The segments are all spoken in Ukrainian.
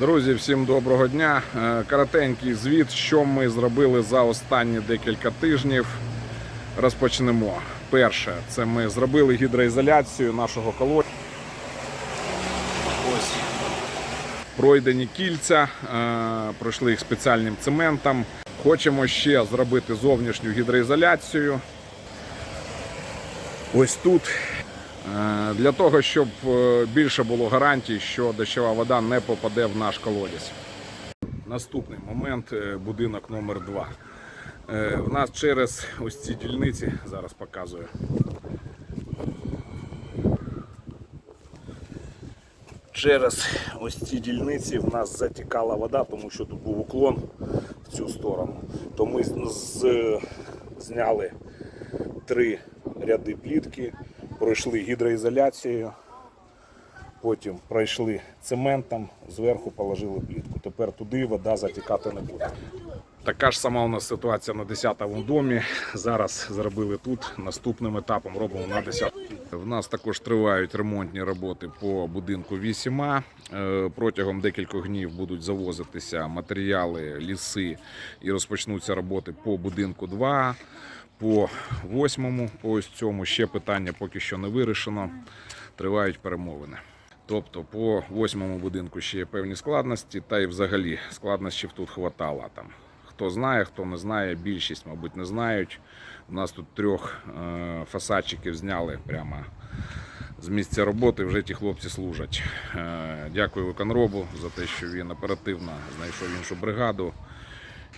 Друзі, всім доброго дня. Е, Коротенький звіт, що ми зробили за останні декілька тижнів. Розпочнемо. Перше, це ми зробили гідроізоляцію нашого колодязя. Ось пройдені кільця, е, пройшли їх спеціальним цементом. Хочемо ще зробити зовнішню гідроізоляцію. Ось тут. Е, Для того, щоб е, більше було гарантій, що дощова вода не попаде в наш колодязь. Наступний момент е, будинок номер 2 В нас через ось ці дільниці, зараз показую. Через ось ці дільниці в нас затікала вода, тому що тут був уклон в цю сторону. То ми з- зняли три ряди плітки, пройшли гідроізоляцією, потім пройшли цементом, зверху положили плітку. Тепер туди вода затікати не буде. Така ж сама у нас ситуація на 10-му домі. Зараз зробили тут. Наступним етапом робимо на 10 В нас також тривають ремонтні роботи по будинку 8А. Е, Протягом декількох днів будуть завозитися матеріали, ліси і розпочнуться роботи по будинку 2. По восьмому, по ось цьому ще питання поки що не вирішено. Тривають перемовини. Тобто по восьмому будинку ще є певні складності, та й взагалі складнощів тут хватало. Там. Хто знає, хто не знає, більшість, мабуть, не знають. У нас тут трьох е, фасадчиків зняли прямо з місця роботи. Вже ті хлопці служать. Е, дякую виконробу за те, що він оперативно знайшов іншу бригаду.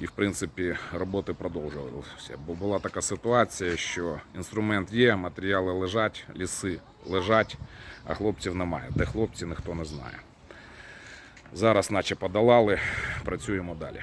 І, в принципі, роботи продовжувалися. Бо була така ситуація, що інструмент є, матеріали лежать, ліси лежать, а хлопців немає. Де хлопці, ніхто не знає. Зараз, наче подолали, працюємо далі.